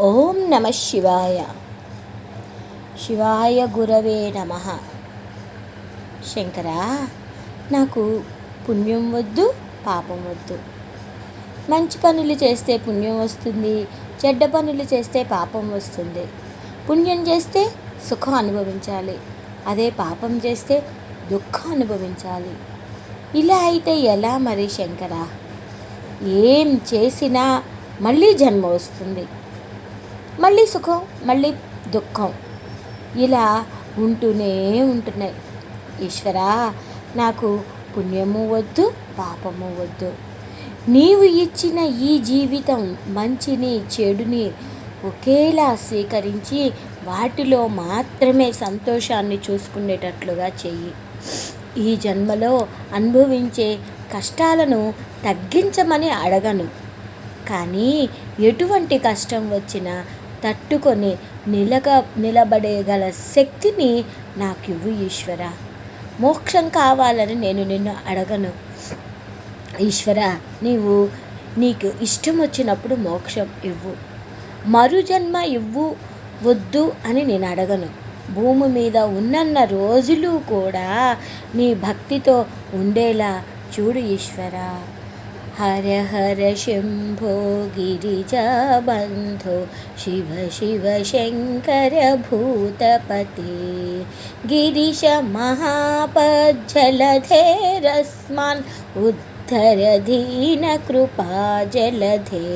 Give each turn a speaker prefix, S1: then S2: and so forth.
S1: ఓం నమ శివాయ. శివాయ గురవే నమ. శంకరా నాకు పుణ్యం వద్దు పాపం వద్దు. మంచి పనులు చేస్తే పుణ్యం వస్తుంది చెడ్డ పనులు చేస్తే పాపం వస్తుంది. పుణ్యం చేస్తే సుఖం అనుభవించాలి అదే పాపం చేస్తే దుఃఖం అనుభవించాలి. ఇలా అయితే ఎలా మరి శంకరా? ఏం చేసినా మళ్ళీ జన్మ వస్తుంది. మళ్ళీ సుఖం మళ్ళీ దుఃఖం. ఇలా ఉంటూనే ఉంటున్నాయి. ఈశ్వరా నాకు పుణ్యము వద్దు పాపము వద్దు. నీవు ఇచ్చిన ఈ జీవితం మంచిని చెడుని ఒకేలా స్వీకరించి వాటిలో మాత్రమే సంతోషాన్ని చూసుకునేటట్లుగా చెయ్యి. ఈ జన్మలో అనుభవించే కష్టాలను తగ్గించమని అడగను. కానీ ఎటువంటి కష్టం వచ్చినా తట్టుకొని నిలక నిలబడేగల శక్తిని నాకు ఇవ్వు ఈశ్వర. మోక్షం కావాలని నేను నిన్ను అడగను. ఈశ్వర నీవు నీకు ఇష్టం వచ్చినప్పుడు మోక్షం ఇవ్వు. మరుజన్మ ఇవ్వు వద్దు అని నేను అడగను. భూమి మీద ఉన్నన్న రోజులు కూడా నీ భక్తితో ఉండేలా చూడు ఈశ్వరా. हर हर शम्भो गिरिजाबन्धो शिव शिव शङ्करभूतपते गिरिशमहापजलधेरस्मान् उद्धर दीनकृपा जलधे।